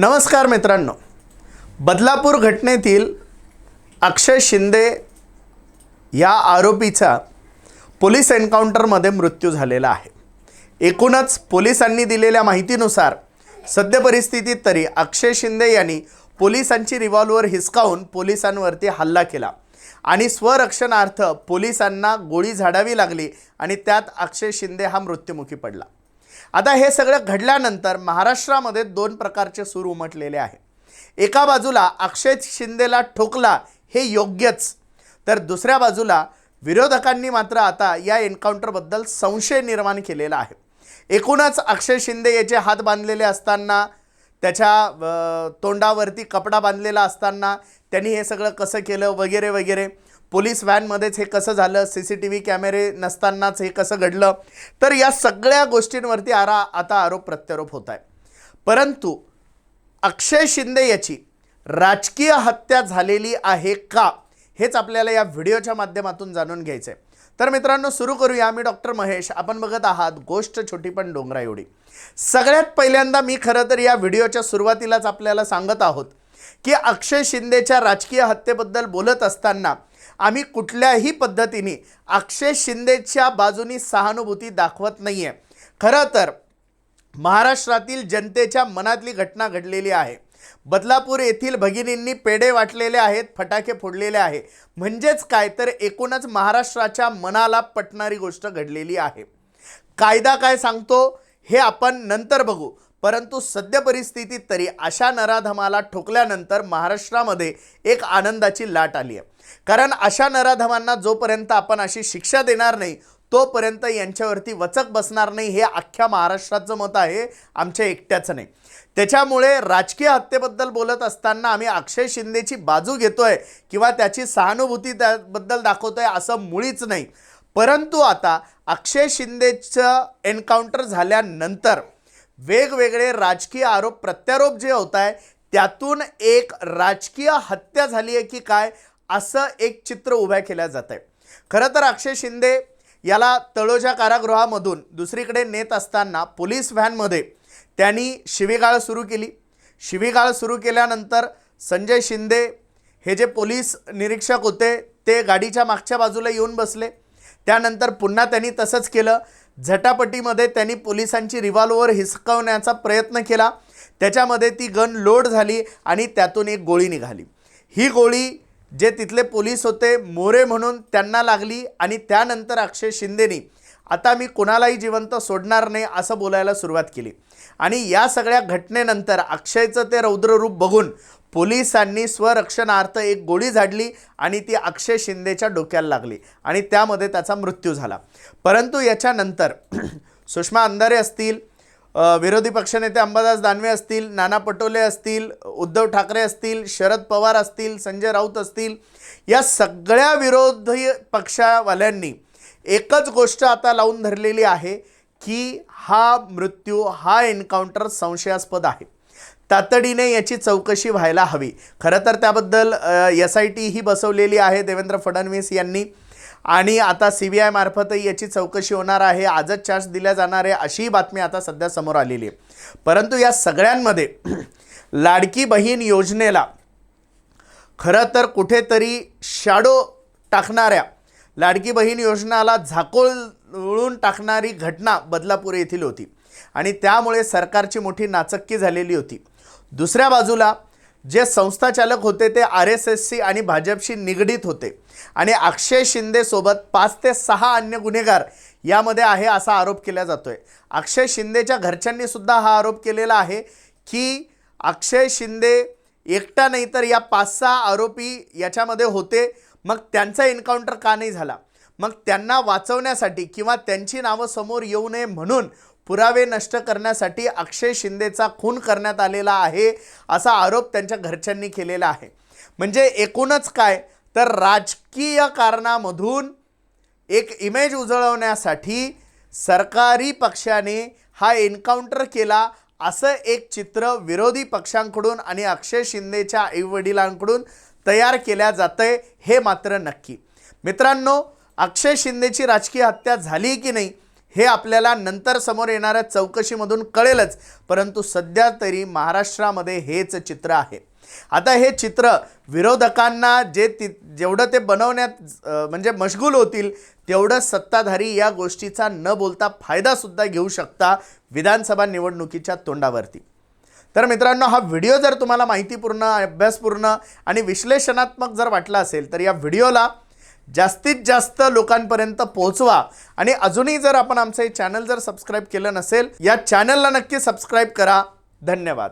नमस्कार मित्रांनो. बदलापूर घटनेतील अक्षय शिंदे या आरोपीचा पोलीस एन्काउंटरमध्ये मृत्यू झालेला आहे. एकूणच पोलिसांनी दिलेल्या माहितीनुसार सद्य परिस्थितीत तरी अक्षय शिंदे यांनी पोलिसांची रिव्हॉल्वर हिसकावून पोलिसांवरती हल्ला केला आणि स्वरक्षणार्थ पोलिसांना गोळी झाडावी लागली आणि त्यात अक्षय शिंदे हा मृत्युमुखी पडला. आता हे सगळं घडल्यानंतर महाराष्ट्रामध्ये दोन प्रकारचे सूर उमटलेले आहे एका बाजूला अक्षय शिंदेला ठोकला हे योग्यच तर दुसऱ्या बाजूला विरोधकांनी मात्र आता या एन्काउंटरबद्दल संशय निर्माण केलेला आहे. एकूणच अक्षय शिंदे याचे हात बांधलेले असताना त्याच्या तोंडावरती कपडा बांधलेला असताना त्यांनी हे सगळं कसं केलं वगैरे वगैरे पोलीस व्हॅनमध्येच हे कसं झालं सी सी टी व्ही कॅमेरे नसतानाच हे कसं घडलं तर या सगळ्या गोष्टींवरती आरा आता आरोप प्रत्यारोप होत आहे परंतु अक्षय शिंदे याची राजकीय हत्या झालेली आहे का हेच आपल्याला या व्हिडिओच्या माध्यमातून जाणून घ्यायचं आहे तर मित्रांनो सुरू करूया मी डॉक्टर महेश. आपण बघत आहात गोष्ट छोटी पण डोंगरा एवढी. सगळ्यात पहिल्यांदा मी खरं तर या व्हिडिओच्या सुरुवातीलाच आपल्याला सांगत आहोत की अक्षय शिंदेच्या राजकीय हत्येबद्दल बोलत असताना आम्ही कुठल्याही पद्धतीने अक्षय शिंदेच्या बाजूनी सहानुभूती दाखवत नाही आहे खरं तर महाराष्ट्रातील जनतेच्या मनातली घटना घडलेली आहे. बदलापूर येथील भगिनींनी पेढे वाटलेले आहेत फटाके फोडलेले आहे. म्हणजेच काय तर एकूणच महाराष्ट्राच्या मनाला पटणारी गोष्ट घडलेली आहे. कायदा काय सांगतो हे आपण नंतर बघू. परंतु सद्य परिस्थितीत तरी अशा नराधमाला ठोकल्यानंतर महाराष्ट्रामध्ये एक आनंदाची लाट आली आहे. कारण अशा नराधमांना जोपर्यंत आपण अशी शिक्षा देणार नाही तोपर्यंत यांच्यावरती वचक बसणार नाही हे अख्ख्या महाराष्ट्राचं मत आहे आमच्या एकट्याचं नाही. त्याच्यामुळे राजकीय हत्येबद्दल बोलत असताना आम्ही अक्षय शिंदेची बाजू घेतोय किंवा त्याची सहानुभूती त्याबद्दल दाखवतोय असं मुळीच नाही. परंतु आता अक्षय शिंदेचं एन्काउंटर झाल्यानंतर वेगवेगळे राजकीय आरोप प्रत्यारोप जे होत आहे त्यातून एक राजकीय हत्या झाली आहे की काय असं एक चित्र उभ्या केल्या जात आहे खरं तर अक्षय शिंदे याला तळोजा कारागृहामधून दुसरीकडे नेत असताना पोलीस व्हॅनमध्ये त्यांनी शिवीगाळ सुरू केली. शिवीगाळ सुरू केल्यानंतर संजय शिंदे हे जे पोलीस निरीक्षक होते ते गाडीच्या मागच्या बाजूला येऊन बसले. त्यानंतर पुन्हा त्यांनी तसंच केलं. झटापटीमध्ये त्यांनी पोलिसांची रिव्हॉल्वर हिसकवण्याचा प्रयत्न केला. त्याच्यामध्ये ती गन लोड झाली आणि त्यातून एक गोळी निघाली. ही गोळी जे तिथले पोलीस होते मोरे म्हणून त्यांना लागली आणि त्यानंतर अक्षय शिंदेनी आता मी कुणालाही जिवंत सोडणार नाही असं बोलायला सुरुवात केली. आणि या सगळ्या घटनेनंतर अक्षयचं ते रौद्ररूप बघून पोलिसांनी स्वरक्षणार्थ एक गोळी झाडली आणि ती अक्षय शिंदेच्या डोक्याला लागली आणि त्यामध्ये त्याचा मृत्यू झाला. परंतु याच्यानंतर सुषमा अंधारे असतील विरोधी पक्षनेते अंबादास दानवे असतील नाना पटोले असतील उद्धव ठाकरे असतील शरद पवार असतील संजय राऊत असतील या सगळ्या विरोधी पक्षावाल्यांनी एकच गोष्ट आता लावून धरलेली आहे की हा मृत्यू हा एन्काउंटर संशयास्पद आहे. तातडीने याची चौकशी व्हायला हवी. खरं तर त्याबद्दल एस आय टी ही बसवलेली आहे देवेंद्र फडणवीस यांनी. आणि आता सी बी आयमार्फतही याची चौकशी होणार आहे. आजच चार्ज दिल्या जाणार आहे अशीही बातमी आता सध्या समोर आलेली आहे. परंतु या सगळ्यांमध्ये लाडकी बहीण योजनेला खरं तर कुठेतरी शॅडो टाकणाऱ्या लाडकी बहीण योजनाला झाकोळून टाकणारी घटना बदलापूर येथील होती. आणि त्यामुळे सरकारची मोठी नाचक्की झालेली होती. दुसऱ्या बाजूला जे संस्थाचालक होते ते आर एस एस सी आणि भाजपशी निगडीत होते. आणि अक्षय शिंदेसोबत पाच ते सहा अन्य गुन्हेगार यामध्ये आहे असा आरोप केला जातोय. अक्षय शिंदेच्या घरच्यांनीसुद्धा हा आरोप केलेला आहे की अक्षय शिंदे एकटा नाही तर या पाच सहा आरोपी याच्यामध्ये होते. मग त्यांचा एन्काउंटर का नाही झाला? मग त्यांना वाचवण्यासाठी किंवा त्यांची नावं समोर येऊ नये म्हणून पुरावे नष्ट करण्यासाठी अक्षय शिंदेचा खून करण्यात आलेला आहे असा आरोप त्यांच्या घरच्यांनी केलेला आहे. म्हणजे एकूणच काय? तर राजकीय कारणामधून एक इमेज उजळवण्यासाठी सरकारी पक्षाने हा एन्काउंटर केला असं एक चित्र विरोधी पक्षांकडून आणि अक्षय शिंदेच्या आईवडिलांकडून तयार केल्या जातंय हे मात्र नक्की. मित्रांनो अक्षय शिंदेची राजकीय हत्या झाली की नाही? हे आपल्याला नंतर समोर येणाऱ्या चौकशीमधून कळेलच. परंतु सध्या तरी महाराष्ट्रामध्ये हेच चित्र आहे. आता हे चित्र विरोधकांना जे ति जेवढं ते बनवण्यात म्हणजे मशगूल होतील तेवढं सत्ताधारी या गोष्टीचा न बोलता फायदासुद्धा घेऊ शकता विधानसभा निवडणुकीच्या तोंडावरती. तर मित्रांनो हा व्हिडिओ जर तुम्हाला माहितीपूर्ण अभ्यासपूर्ण आणि विश्लेषणात्मक जर वाटला असेल तर या व्हिडिओला जास्तीत जास्त लोकांपर्यंत पोहोचवा. आणि अजूनही जर आपण आमचं हे चॅनल जर सबस्क्राईब केलं नसेल या चॅनलला नक्की सबस्क्राईब करा. धन्यवाद.